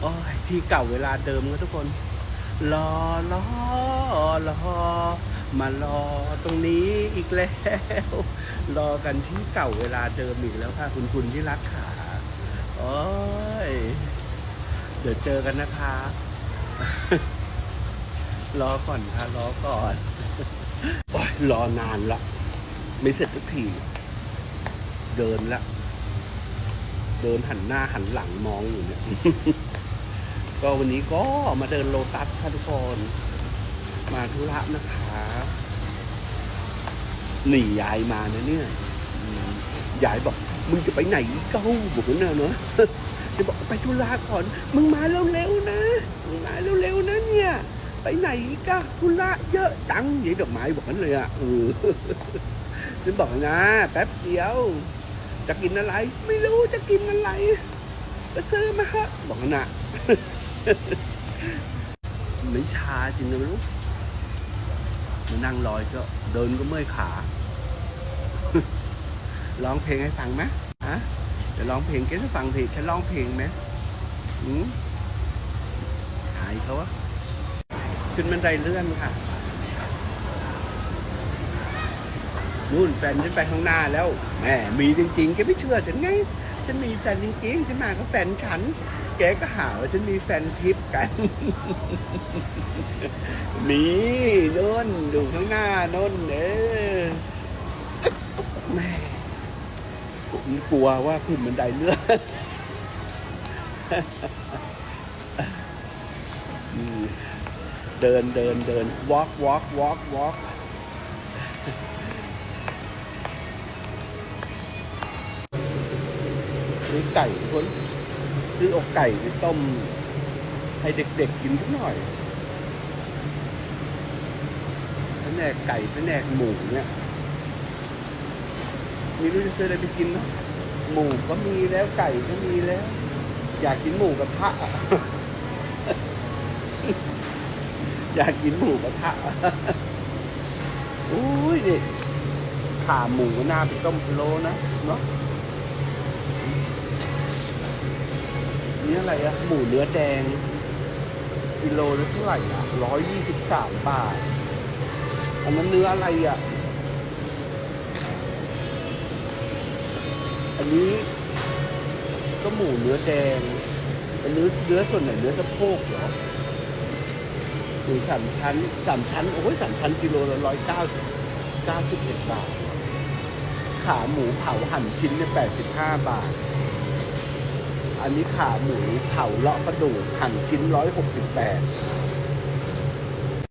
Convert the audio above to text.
โอ้ยที่เก่าเวลาเดิมนะทุกคน รอรอรอมารอตรงนี้อีกแล้ว รอกันที่เก่าเวลาเดิมอีกแล้วค่ะคุณคุณที่รักขาโอ้ยเดี๋ยวเจอกันนะคะ รอก่อนค่ะรอก่อนโอ้ยรอนานละ ไม่เสร็จสักที เดินละ เดินหันหน้าหันหลังมองอยู่เนี่ย ก็วันนี้ก็มาเดินโลตัสค่ะทุกคน มาธุระนะคะหนียายมานะเนี่ยยายบอกมึงจะไปไหนเก้าบอกนี่ยเนาะจะบอกไปธุระก่อน มึงมาเร็วๆนะมึงมาเร็วๆนะเนี่ย ไปไหนกะธุระเยอะจังยายดอกไม้บอกนั้นเลยอะเออฉันบอกนะแป๊บเดียว จะกินอะไร ไม่รู้จะกินอะไรก็ซื้อมาเถอะบอกนะ ไม่ชาจริงนะไม่รู้มานั่งรอยก็เดินก็เมื่อยขา ร้องเพลงให้ฟังไหมฮะจะร้องเพลงแกจะฟังเพลงฉันร้องเพลงไหมอืมหายเขาวะขึ้นบันไดเลื่อนค่ะ นู่นแฟนฉันไปข้างหน้าแล้ว แหมมีจริงๆแกไม่เชื่อฉันไง ฉันมีแฟนจริงๆฉันมาก็แฟนฉัน แกก็หาว่าฉันมีแฟนทิปกันมีโน่นดูข้างหน้าน่นเด้อแม่ผมกลัวว่าขึ้นบันไดเลื่อนเดินเดินเดิน walk walk walk walk ซื้อไก่คน ซื้ออกไก่ไปต้ม ให้เด็กๆกินสักหน่อยแผนกไก่แผนกหมูเนี่ยไม่รู้จะซื้ออะไรไปกินเนาะหมูก็มีแล้วไก่ก็มีแล้ว อยากกินหมูกระทะอะอยากกินหมูกระทะอะอุ้ยนี่ขาหมูก็น่าไปต้มพะโล้นะเนาะ นี่อะไรอะหมูเนื้อแดง กิโลละเท่าไหร่อะร้อยยี่สิบสามบาท อันนั้นเนื้ออะไรอะอันนี้ก็หมูเนื้อแดงเป็นเนื้อเนื้อส่วนไหนเนื้อสะโพกเหรอหรือสามชั้นสามชั้นโอ้ยสามชั้นกิโลละร้อยเก้าเก้าสิบเอ็ดบาท ขาหมูเผาหั่นชิ้นเนี่ยแปดสิบห้าบาท อันนี้ขาหมูเผาเลาะกระดูกหั่นชิ้น 168